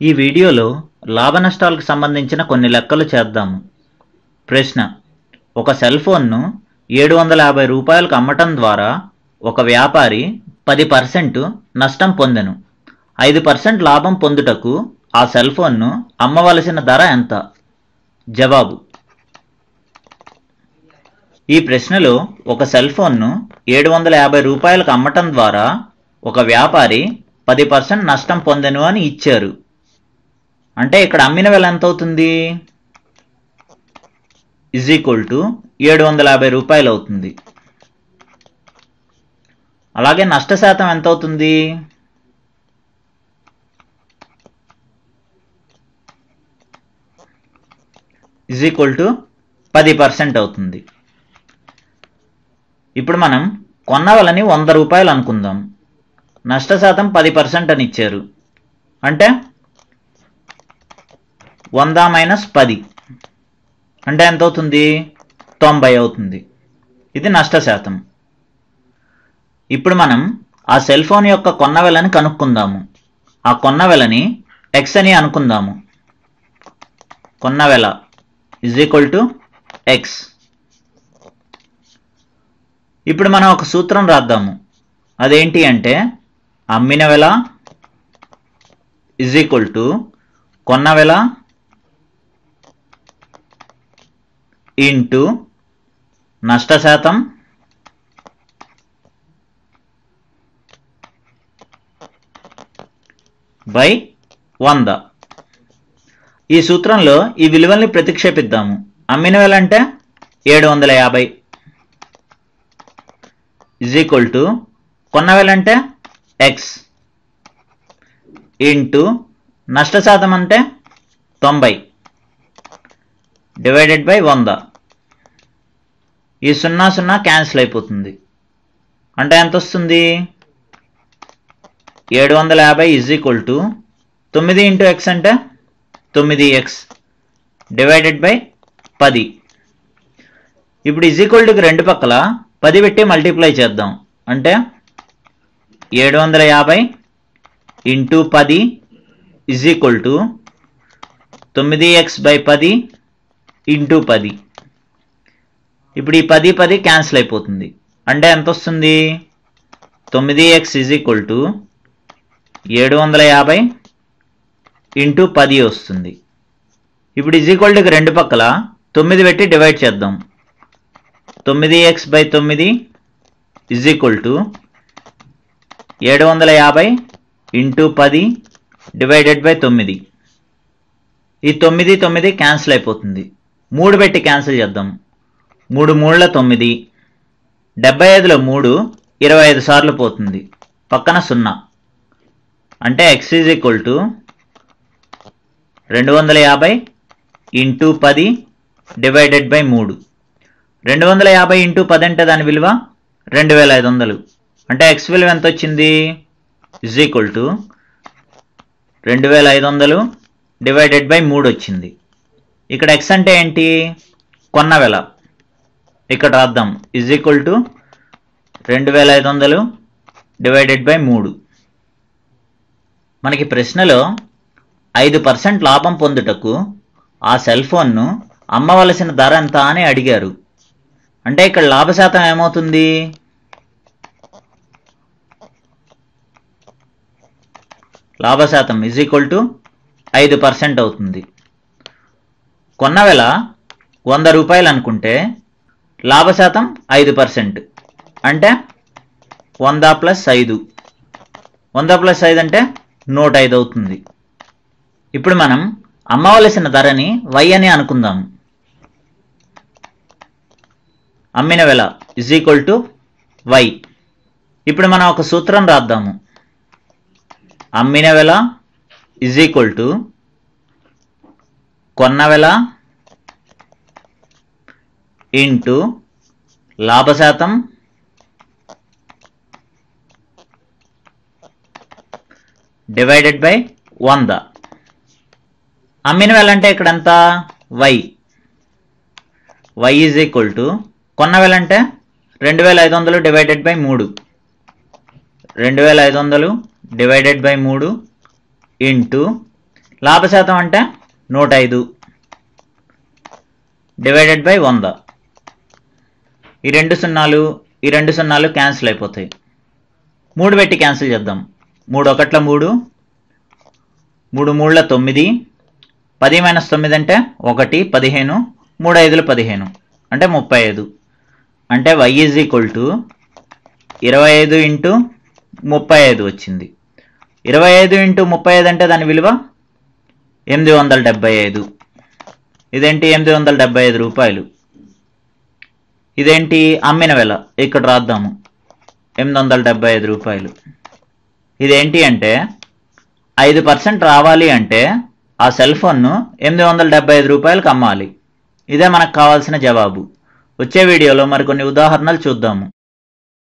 ఈ వీడియోలో లాభ నష్టాలకు సంబంధించిన కొన్ని లెక్కలు చేద్దాము. ప్రశ్న ఒక సెల్ ఫోన్ను ఏడు వందల యాభై రూపాయలకు అమ్మటం ద్వారా ఒక వ్యాపారి పది పర్సెంట్ నష్టం పొందెను. ఐదు పర్సెంట్ లాభం పొందుటకు ఆ సెల్ ఫోన్ను అమ్మవలసిన ధర ఎంత? జవాబు ఈ ప్రశ్నలో ఒక సెల్ ఫోన్ను ఏడు వందల యాభై రూపాయలకు అమ్మటం ద్వారా ఒక వ్యాపారి పది పర్సెంట్ నష్టం పొందెను అని ఇచ్చారు. అంటే ఇక్కడ అమ్మిన వెల ఎంత అవుతుంది ఇజ్ ఈక్వల్ టు ఏడు వందల యాభై రూపాయలు అవుతుంది అలాగే నష్ట శాతం ఎంత అవుతుంది ఇజ్ ఈక్వల్ టు పది పర్సెంట్ అవుతుంది. ఇప్పుడు మనం కొన్న వెలని వంద రూపాయలు అనుకుందాం నష్ట శాతం పది పర్సెంట్ అని ఇచ్చారు. అంటే వంద మైనస్ పది. అంటే ఎంత అవుతుంది తొంభై అవుతుంది. ఇది నష్ట శాతం ఇప్పుడు మనం ఆ సెల్ ఫోన్ యొక్క కొన్న వెలని కనుక్కుందాము. ఆ కొన్న వెలని ఎక్స్ అని అనుకుందాము. కొన్న వెల ఇజ్ ఈక్వల్ టు ఎక్స్ ఇప్పుడు మనం ఒక సూత్రం రాద్దాము. అదేంటి అంటే అమ్మిన వెల ఇజ్ ఈక్వల్ టు కొన్న వెల ఇంటూ నష్ట శాతం బై వంద. ఈ సూత్రంలో ఈ విలువల్ని ప్రతిక్షేపిద్దాము. అమ్మిన వేలంటే అంటే ఏడు వందల యాభై. ఇజ్ ఈక్వల్ టు కొన్న వెల అంటే ఎక్స్ ఇంటూ నష్ట శాతం అంటే తొంభై. డివైడెడ్ బై వంద. ఈ సున్నా సున్నా క్యాన్సిల్ అయిపోతుంది. అంటే ఎంత వస్తుంది ఏడు వందల యాభై ఇజ్ ఈక్వల్ టు తొమ్మిది ఇంటూ ఎక్స్ అంటే తొమ్మిది ఎక్స్ డివైడెడ్ బై పది. ఇప్పుడు ఇజ్ ఈక్వల్ టుకి రెండు పక్కల పది పెట్టి మల్టిప్లై చేద్దాం. అంటే ఏడు వందల యాభై ఇంటూ పది ఇజ్ ఈక్వల్ టు తొమ్మిది ఎక్స్ బై పది ఇంటూ పది. ఇప్పుడు ఈ పది పది క్యాన్సిల్ అయిపోతుంది. అంటే ఎంత వస్తుంది తొమ్మిది ఎక్స్ ఈజ్ ఈక్వల్ టు ఏడు వందల యాభై ఇంటూ పది వస్తుంది. ఇప్పుడు ఈజ్ ఈక్వల్ టుకి రెండు పక్కల తొమ్మిది పెట్టి డివైడ్ చేద్దాం. తొమ్మిది ఎక్స్ బై తొమ్మిది ఈజ్ ఈక్వల్ టు ఏడు వందల యాభై ఇంటూ పది డివైడెడ్ బై తొమ్మిది. ఈ తొమ్మిది తొమ్మిది క్యాన్సిల్ అయిపోతుంది. మూడు పెట్టి క్యాన్సిల్ చేద్దాం. మూడు మూడుల తొమ్మిది. డెబ్బై ఐదులో మూడు ఇరవై ఐదు సార్లు పోతుంది. పక్కన సున్నా. అంటే ఎక్స్ ఈజ్ ఈక్వల్ టు రెండు వందల యాభై ఇంటూ పది డివైడెడ్ బై మూడు. రెండు వందల యాభై ఇంటూ పది అంటే దాని విలువ రెండు వేల ఐదు వందలు. అంటే ఎక్స్ విలువ ఎంత వచ్చింది? ఇజ్ ఈక్వల్ టు రెండు వేల ఐదు వందలు డివైడెడ్ బై మూడు వచ్చింది. ఇక్కడ ఎక్స్ అంటే ఏంటి? కొన్న వెల ఇక్కడ రాద్దాం. ఇజ్ ఈక్వల్ టు రెండు వేల ఐదు వందలు డివైడెడ్ బై మూడు. మనకి ప్రశ్నలో ఐదు పర్సెంట్ లాభం పొందుటకు ఆ సెల్ ఫోన్ను అమ్మవలసిన ధర ఎంత అని అడిగారు. అంటే ఇక్కడ లాభ శాతం ఏమవుతుంది? లాభ శాతం ఇజ్ ఈక్వల్ టు ఐదు పర్సెంట్ అవుతుంది. కొన్న వంద రూపాయలు అనుకుంటే లాభ శాతం ఐదు పర్సెంట్. అంటే వంద ప్లస్ ఐదు. వంద ప్లస్ ఐదు అంటే నూట ఐదు అవుతుంది. ఇప్పుడు మనం అమ్మవలసిన ధరని వై అని అనుకుందాం. అమ్మిన వెల ఇజ్ ఈక్వల్ టు వై. ఇప్పుడు మనం ఒక సూత్రం రాద్దాము. అమ్మిన వెల ఇజ్ ఈక్వల్ టు కొన్న వెల ఇంటూ లాభశాతం. డివైడెడ్ బై వంద. అమ్మిన వెల అంటే ఇక్కడ ఎంత y y is equal to కొన్న వెల అంటే రెండు వేల ఐదు వందలు డివైడెడ్ బై మూడు. రెండు వేల ఐదు వందలు డివైడెడ్ బై మూడు ఇంటూ లాభశాతం అంటే నూట ఐదు. డివైడెడ్ బై వంద. ఈ రెండు సున్నాలు ఈ రెండు సున్నాలు క్యాన్సిల్ అయిపోతాయి. మూడు పెట్టి క్యాన్సిల్ చేద్దాం. మూడు ఒకట్ల మూడు మూడు మూడుల తొమ్మిది పది మైనస్ తొమ్మిది అంటే ఒకటి పదిహేను మూడు ఐదులు పదిహేను అంటే ముప్పై ఐదు. అంటే వై ఈజ్ ఈక్వల్ టు ఇరవై ఐదు ఇంటూ ముప్పై ఐదు వచ్చింది. ఇరవై ఐదు ఇంటూ ముప్పై ఐదు అంటే దాని విలువ ఎనిమిది వందల డెబ్బై ఐదు. ఇదేంటి? ఎనిమిది వందల డెబ్బై ఐదు రూపాయలు. ఇదేంటి? అమ్మిన వెల. ఇక్కడ రాద్దాము. ఎనిమిది వందల డెబ్బై ఐదు రూపాయలు. ఇదేంటి అంటే ఐదు పర్సెంట్ రావాలి అంటే ఆ సెల్ ఫోన్ను ఎనిమిది వందల డెబ్బై ఐదు రూపాయలకు అమ్మాలి. ఇదే మనకు కావాల్సిన జవాబు. వచ్చే వీడియోలో మరికొన్ని ఉదాహరణలు చూద్దాము.